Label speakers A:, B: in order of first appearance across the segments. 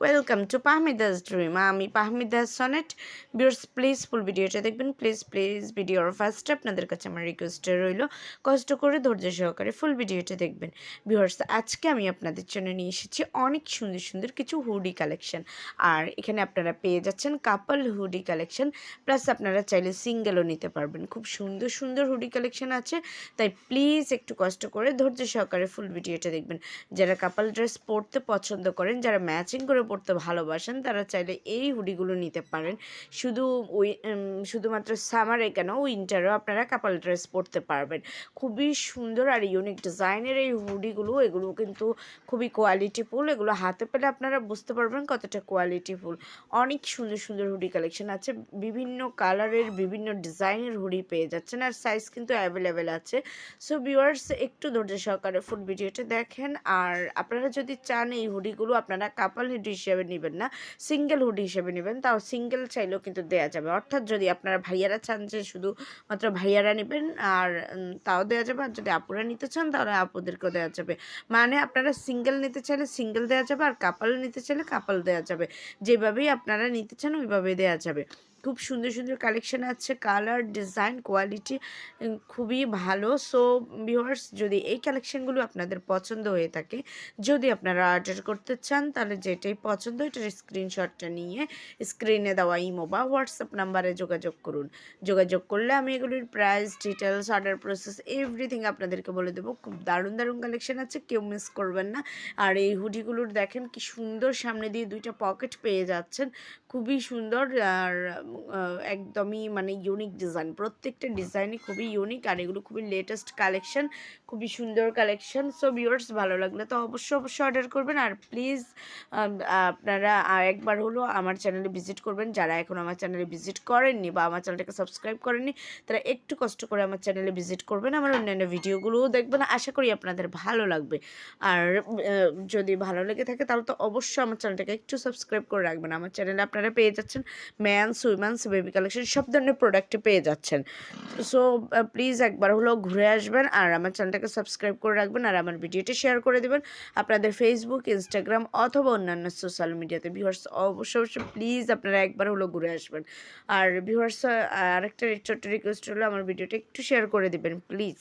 A: Welcome to Fahmida's dream আমি পাহমিদাস সনেট viewers please full ভিডিওটা দেখবেন। প্লিজ প্লিজ ভিডিওর ফার্স্টে আপনাদের কাছে আমার রিকোয়েস্টে রইল। কষ্ট করে ধৈর্য সহকারে ফুল ভিডিওটা দেখবেন। ভিউয়ার্স আজকে আমি আপনাদের জন্য নিয়ে এসেছি অনেক সুন্দর সুন্দর কিছু হুডি কালেকশন আর এখানে আপনারা পেয়ে যাচ্ছেন কাপল হুডি কালেকশন প্লাস আপনারা চাইলে সিঙ্গেলও নিতে পারবেন। খুব সুন্দর সুন্দর হুডি কালেকশন আছে। তাই প্লিজ একটু কষ্ট করে ধৈর্য সহকারে ফুল ভিডিওটা দেখবেন। যারা কাপাল ড্রেস পরতে পছন্দ করেন, যারা ম্যাচিং করে পরতে ভালোবাসেন, তারা চাইলে এই হুডিগুলো নিতে পারেন। শুধু ওই শুধুমাত্র সামারে কেন উইন্টারেও আপনারা কাপাল ড্রেস পরতে পারবেন। খুবই সুন্দর আর ইউনিক ডিজাইনের এই হুডিগুলো এগুলো কিন্তু খুবই কোয়ালিটিফুল এগুলো হাতে পেলে আপনারা বুঝতে পারবেন কতটা কোয়ালিটিফুল অনেক সুন্দর সুন্দর হুডি কালেকশন আছে, বিভিন্ন কালারের, বিভিন্ন ডিজাইনের হুডি পেয়ে যাচ্ছেন আর সাইজ কিন্তু অ্যাভেলেবেল আছে। সো ভিউয়ার্স একটু ধৈর্য সহকারে ফুড ভিডিওটা দেখেন আর আপনারা যদি চান এই হুডিগুলো আপনারা কাপাল হুডি হিসেবে নেবেন না। সিঙ্গেল হুডি হিসেবে নেবেন, তাও সিঙ্গেল চাইলেও কিন্তু দেওয়া যাবে। অর্থাৎ যদি আপনারা ভাইয়ারা চান যে শুধু মাত্র ভাইয়ারা নেবেন আর তাও দেওয়া যাবে, আর যদি আপুরা নিতে চান তাহলে আপুদেরকেও দেওয়া যাবে। মানে আপনারা সিঙ্গেল নিতে চাইলে সিঙ্গেল দেওয়া যাবে আর কাপাল নিতে চাইলে কাপাল দেওয়া যাবে। যেভাবেই আপনারা নিতে চান ওইভাবে দেওয়া যাবে। খুব সুন্দর সুন্দর কালেকশান আছে। কালার ডিজাইন কোয়ালিটি খুবই ভালো। সো ভিউয়ার্স যদি এই কালেকশনগুলো আপনাদের পছন্দ হয়ে থাকে, যদি আপনারা অর্ডার করতে চান, তাহলে যেটাই পছন্দ এটার স্ক্রিনশটটা নিয়ে স্ক্রিনে দেওয়া ইমো বা হোয়াটসঅ্যাপ নাম্বারে যোগাযোগ করুন। যোগাযোগ করলে আমি এগুলির price details order process everything আপনাদেরকে বলে দেবো। খুব দারুণ দারুণ কালেকশান আছে, কেউ মিস করবেন না। আর এই হুডিগুলোর দেখেন কি সুন্দর সামনে দিয়ে দুইটা পকেট পেয়ে যাচ্ছেন। খুবই সুন্দর, আর একদমই মানে ইউনিক ডিজাইন প্রত্যেকটা ডিজাইনই খুবই ইউনিক আর এগুলো খুবই লেটেস্ট কালেকশন খুবই সুন্দর কালেকশন সো ভিউয়ার্স ভালো লাগলে তো অবশ্যই অবশ্যই অর্ডার করবেন। আর প্লিজ আপনারা একবার হলো আমার চ্যানেলে ভিজিট করবেন। যারা এখন আমার চ্যানেলে ভিজিট করেননি বা আমার চ্যানেলটাকে সাবস্ক্রাইব করেননি, তারা একটু কষ্ট করে আমার চ্যানেলে ভিজিট করবেন। আমার অন্যান্য ভিডিওগুলোও দেখবেন। আশা করি আপনাদের ভালো লাগবে। আর যদি ভালো লেগে থাকে, তাহলে তো অবশ্যই আমার চ্যানেলটাকে একটু সাবস্ক্রাইব করে রাখবেন। আমার চ্যানেলে আপনারা পেয়ে যাচ্ছেন ম্যানস উইমেন্স বেবি কালেকশন সব ধরনের প্রোডাক্ট পেয়ে যাচ্ছেন। সো প্লিজ একবার হলো ঘুরে আসবেন আর আমার চ্যানেলটাকে সাবস্ক্রাইব করে রাখবেন আর আমার ভিডিওটি শেয়ার করে দেবেন। আপনাদের ফেসবুক ইনস্টাগ্রাম অথবা অন্যান্য সোশ্যাল মিডিয়াতে ভিউয়ার্স অবশ্যই অবশ্যই প্লিজ আপনারা একবার হলো ঘুরে আসবেন। আর ভিউয়ার্স আরেকটা ছোট্ট রিকোয়েস্ট হলো আমার ভিডিওটা একটু শেয়ার করে দেবেন প্লিজ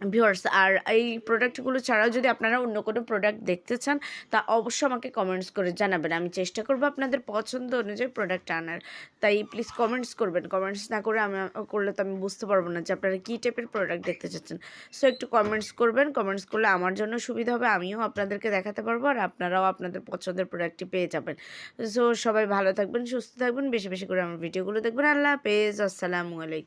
A: ভিউয়ার্স আর এই প্রোডাক্টগুলো ছাড়াও যদি আপনারা অন্য কোনো প্রোডাক্ট দেখতে চান, তা অবশ্যই আমাকে কমেন্টস করে জানাবেন। আমি চেষ্টা করব আপনাদের পছন্দ অনুযায়ী প্রোডাক্ট আনার। তাই প্লিজ কমেন্টস করবেন। কমেন্টস না করে আমি, করলে তো আমি বুঝতে পারব না যে আপনারা কী টাইপের প্রোডাক্ট দেখতে চাচ্ছেন। সো একটু কমেন্টস করবেন। কমেন্টস করলে আমার জন্য সুবিধা হবে, আমিও আপনাদেরকে দেখাতে পারব, আর আপনারাও আপনাদের পছন্দের প্রোডাক্টটি পেয়ে যাবেন। সো সবাই ভালো থাকবেন, সুস্থ থাকবেন, বেশি বেশি করে আমার ভিডিওগুলো দেখবেন। আল্লাহ হাফেজ। আসসালামু আলাইকুম।